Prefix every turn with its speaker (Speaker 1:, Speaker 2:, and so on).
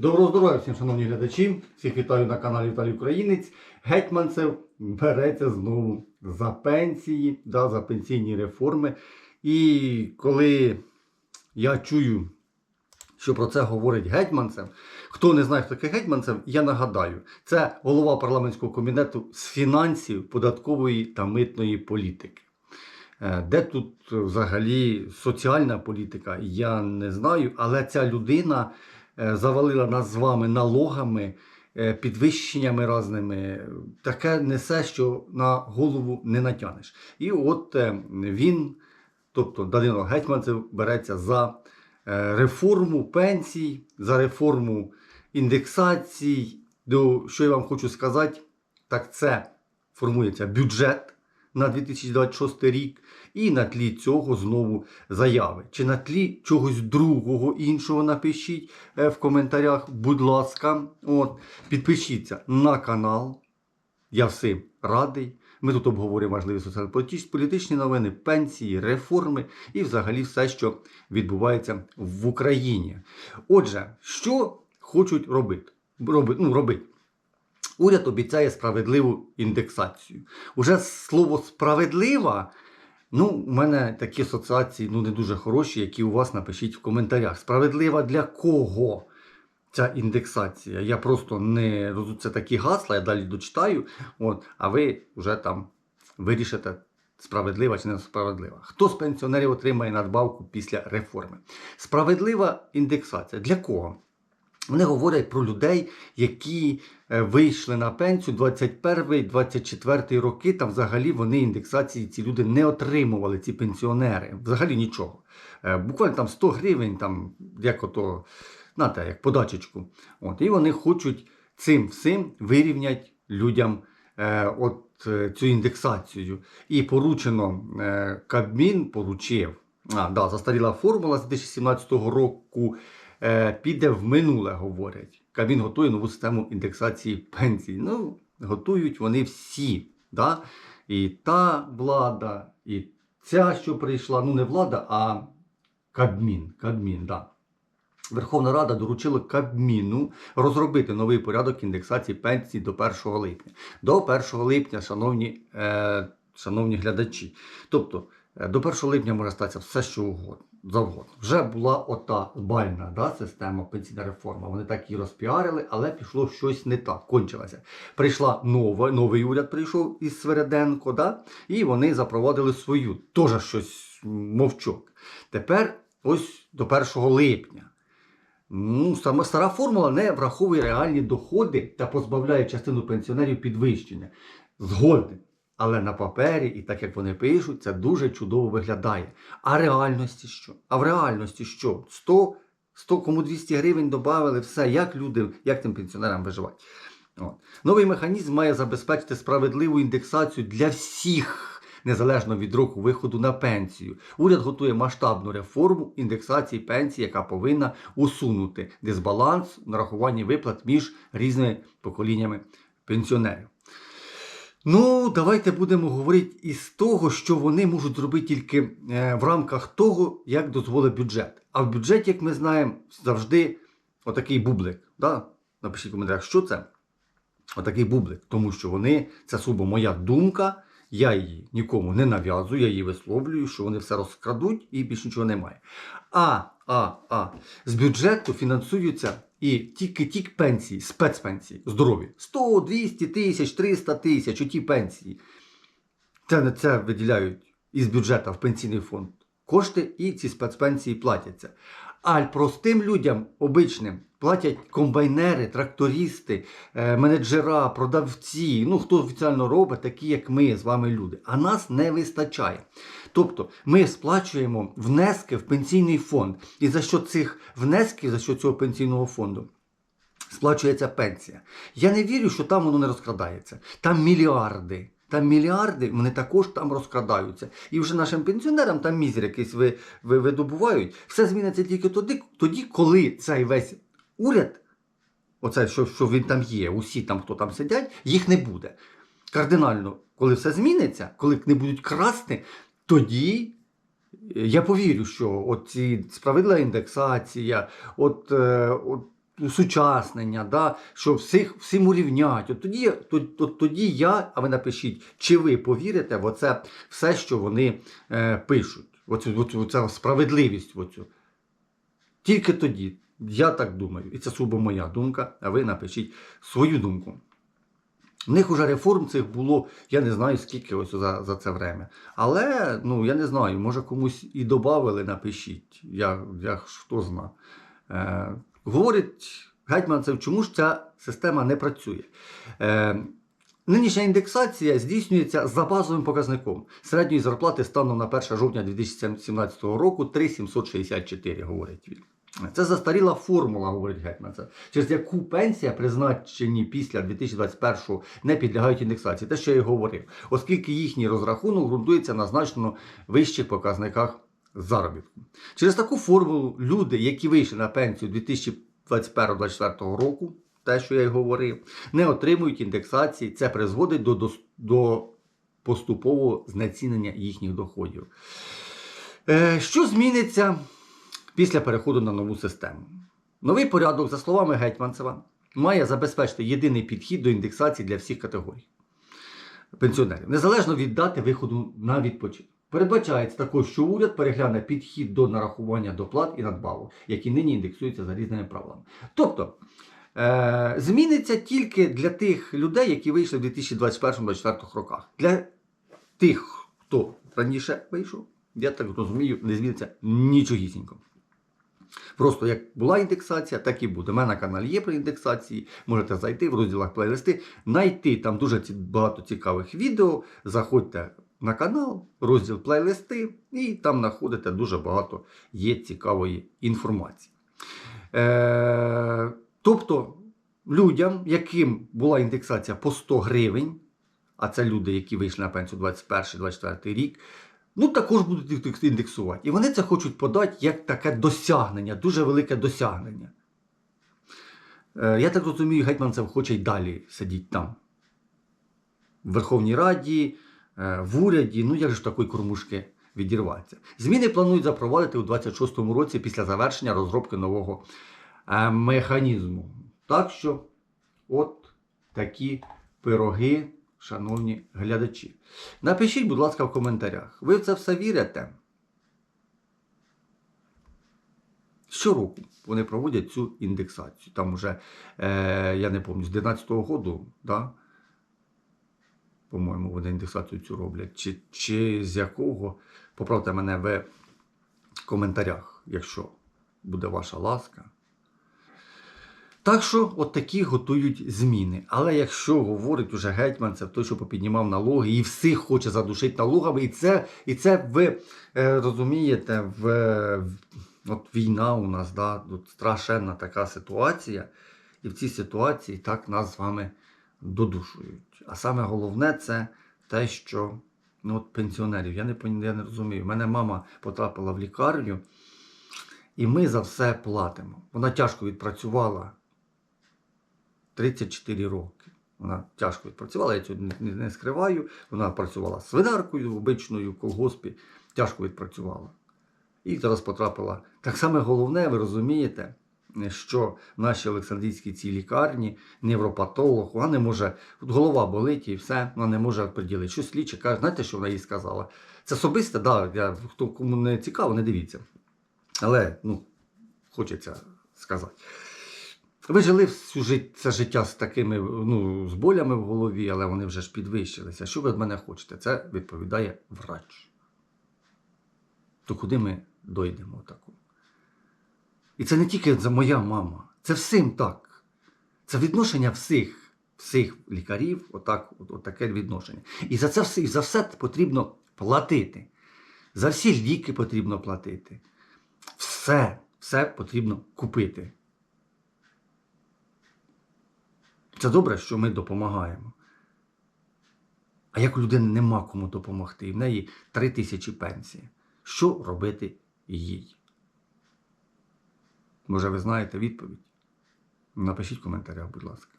Speaker 1: Доброго здоров'я всім, шановні глядачі. Всіх вітаю на каналі Віталій Українець. Гетьманцев береться знову за пенсії, да, за пенсійні реформи. І коли я чую, що про це говорить Гетьманцев, хто не знає, хто таке Гетьманцев, я нагадаю, це голова парламентського комітету з фінансів, податкової та митної політики. Е, Де тут взагалі соціальна політика, я не знаю, але ця людина завалила нас з вами налогами, е, підвищеннями різними. Таке несе, що на голову не натягнеш. І от е, він, тобто Данило Гетьманцев, береться за е, реформу пенсій, за реформу індексацій. До, що я вам хочу сказати, так це формується бюджет на 2026 рік, і на тлі цього знову заяви. Чи на тлі чогось другого іншого напишіть е, в коментарях, будь ласка. От, підпишіться на канал. Я всім радий. Ми тут обговорюємо важливі соціально-політичні новини, пенсії, реформи і взагалі все, що відбувається в Україні. Отже, що хочуть робити? Роби, ну, робити. Уряд обіцяє справедливу індексацію. Уже слово справедлива. Ну, у мене такі асоціації ну, не дуже хороші, які у вас напишіть в коментарях. Справедлива для кого ця індексація? Я просто не розумію, це такі гасла, я далі дочитаю. От, а ви вже там вирішите, справедлива чи не справедлива. Хто з пенсіонерів отримає надбавку після реформи? Справедлива індексація. Для кого? Вони говорять про людей, які е, вийшли на пенсію 21-24 роки. Там взагалі вони індексації ці люди не отримували, ці пенсіонери. Взагалі нічого. Е, Буквально там 100 гривень, там як ото, знаєте, як подачечку. От, і вони хочуть цим всім вирівняти людям е, от е, цю індексацію. І поручено е, Кабмін поручив. А, да, застаріла формула з 2017 року піде в минуле, говорять. Кабмін готує нову систему індексації пенсій. Ну, готують вони всі. Да? І та влада, і ця, що прийшла, ну не влада, а Кабмін. Кабмін, да. Верховна Рада доручила Кабміну розробити новий порядок індексації пенсій до 1 липня. До 1 липня, шановні, е, шановні глядачі. Тобто, е, до 1 липня може статися все, що угодно. Завгодно. Вже була ота бальна да, система пенсійна реформа. Вони так її розпіарили, але пішло щось не так. Кончилося. Прийшла нова, новий уряд прийшов із Свереденко, да, і вони запровадили свою. Теж щось мовчок. Тепер ось до 1 липня. Ну, сама стара формула не враховує реальні доходи та позбавляє частину пенсіонерів підвищення. Згоден. Але на папері, і так як вони пишуть, це дуже чудово виглядає. А реальності що? А в реальності що? 100, 100 кому 200 гривень додали, все, як люди, як тим пенсіонерам виживати. От. Новий механізм має забезпечити справедливу індексацію для всіх, незалежно від року виходу на пенсію. Уряд готує масштабну реформу індексації пенсії, яка повинна усунути дисбаланс у нарахуванні виплат між різними поколіннями пенсіонерів. Ну, давайте будемо говорити із того, що вони можуть зробити тільки е, в рамках того, як дозволить бюджет. А в бюджеті, як ми знаємо, завжди отакий бублик. Да? Напишіть в коментарях, що це? Отакий бублик. Тому що вони, це суто моя думка, я її нікому не нав'язую, я її висловлюю, що вони все розкрадуть і більше нічого немає. А, а, а, з бюджету фінансуються і тільки тільки пенсії, спецпенсії, здорові. 100, 200 тисяч, 300 тисяч, оті пенсії. Це не це виділяють із бюджету в пенсійний фонд кошти і ці спецпенсії платяться. А простим людям, обичним, платять комбайнери, трактористи, е, менеджера, продавці, ну хто офіціально робить, такі як ми з вами люди. А нас не вистачає. Тобто ми сплачуємо внески в пенсійний фонд. І за що цих внесків, за що цього пенсійного фонду? Сплачується пенсія. Я не вірю, що там воно не розкрадається. Там мільярди. Там мільярди, вони також там розкрадаються. І вже нашим пенсіонерам там мізер якийсь ви, ви, видобувають. Все зміниться тільки тоді, тоді, коли цей весь уряд, оце, що, що він там є, усі там, хто там сидять, їх не буде. Кардинально, коли все зміниться, коли не будуть красти, тоді я повірю, що от ці справедлива індексація, от, е, от усучаснення, да, що всіх всім урівнять. От тоді, то- от тоді я, а ви напишіть, чи ви повірите в оце все, що вони е, пишуть. Оцю, оцю, оця справедливість. Оцю. Тільки тоді. Я так думаю. І це суто моя думка, а ви напишіть свою думку. В них уже реформ цих було, я не знаю скільки ось за, за це время. Але ну, я не знаю, може комусь і додали, напишіть. Я, я хто зна. Е, говорить Гетьманцев, чому ж ця система не працює. Е, Нинішня індексація здійснюється за базовим показником середньої зарплати станом на 1 жовтня 2017 року 3,764, говорить він. Це застаріла формула, говорить Гетьманцев, через яку пенсія, призначені після 2021 не підлягають індексації. Те, що я і говорив, оскільки їхній розрахунок ґрунтується на значно вищих показниках заробітку. Через таку формулу люди, які вийшли на пенсію 2021-2024 року, те, що я й говорив, не отримують індексації. Це призводить до, до, до поступового знецінення їхніх доходів. Е, що зміниться після переходу на нову систему? Новий порядок, за словами Гетьманцева, має забезпечити єдиний підхід до індексації для всіх категорій пенсіонерів, незалежно від дати виходу на відпочинок. Передбачається також, що уряд перегляне підхід до нарахування доплат і надбавок, які нині індексуються за різними правилами. Тобто е, зміниться тільки для тих людей, які вийшли в 2021-2024 роках. Для тих, хто раніше вийшов, я так розумію, не зміниться нічогісінько. Просто як була індексація, так і буде. У мене на каналі є про індексації. Можете зайти в розділах плейлисти, знайти там дуже багато цікавих відео. Заходьте на канал, розділ плейлисти, і там знаходите дуже багато є цікавої інформації. Е, тобто людям, яким була індексація по 100 гривень, а це люди, які вийшли на пенсію 21-24 рік, ну також будуть індексувати. І вони це хочуть подати як таке досягнення, дуже велике досягнення. Е, я так розумію, Гетьманцев хоче й далі сидіти там. В Верховній Раді, в уряді, ну як ж такої кормушки відірватися. Зміни планують запровадити у 26-му році після завершення розробки нового е, механізму. Так що, от такі пироги, шановні глядачі. Напишіть, будь ласка, в коментарях. Ви в це все вірите? Щороку вони проводять цю індексацію. Там вже, е, я не пам'ятаю, з 11-го року, да? По-моєму, вони індексацію цю роблять. Чи, чи з якого? Поправте мене в коментарях, якщо буде ваша ласка. Так що от такі готують зміни. Але якщо говорить уже гетьман, це той, що попіднімав налоги, і всіх хоче задушити налогами, і це, і це ви е, розумієте, в, от війна у нас, да, тут страшенна така ситуація, і в цій ситуації так нас з вами додушують. А саме головне це те, що ну, от пенсіонерів, я не, я не розумію. У мене мама потрапила в лікарню, і ми за все платимо. Вона тяжко відпрацювала 34 роки. Вона тяжко відпрацювала, я цього не, не, скриваю. Вона працювала свинаркою обичною в колгоспі, тяжко відпрацювала. І зараз потрапила. Так само головне, ви розумієте, що в нашій Олександрійській цій лікарні невропатолог, вона не може, от голова болить і все, вона не може приділити. Щось ліче, каже, знаєте, що вона їй сказала? Це особисте, да, я, хто кому не цікаво, не дивіться. Але ну, хочеться сказати. Ви жили всю жит- це життя з такими ну, з болями в голові, але вони вже ж підвищилися. Що ви від мене хочете? Це відповідає врач. То куди ми дойдемо таку? І це не тільки за моя мама, це всім так. Це відношення всіх, всіх лікарів, отак, от, от таке відношення. І за це все, і за все потрібно платити. За всі ліки потрібно платити. Все, все потрібно купити. Це добре, що ми допомагаємо. А як у людини нема кому допомогти, і в неї три тисячі пенсії. Що робити їй? Може, ви знаєте відповідь? Напишіть в коментарях, будь ласка.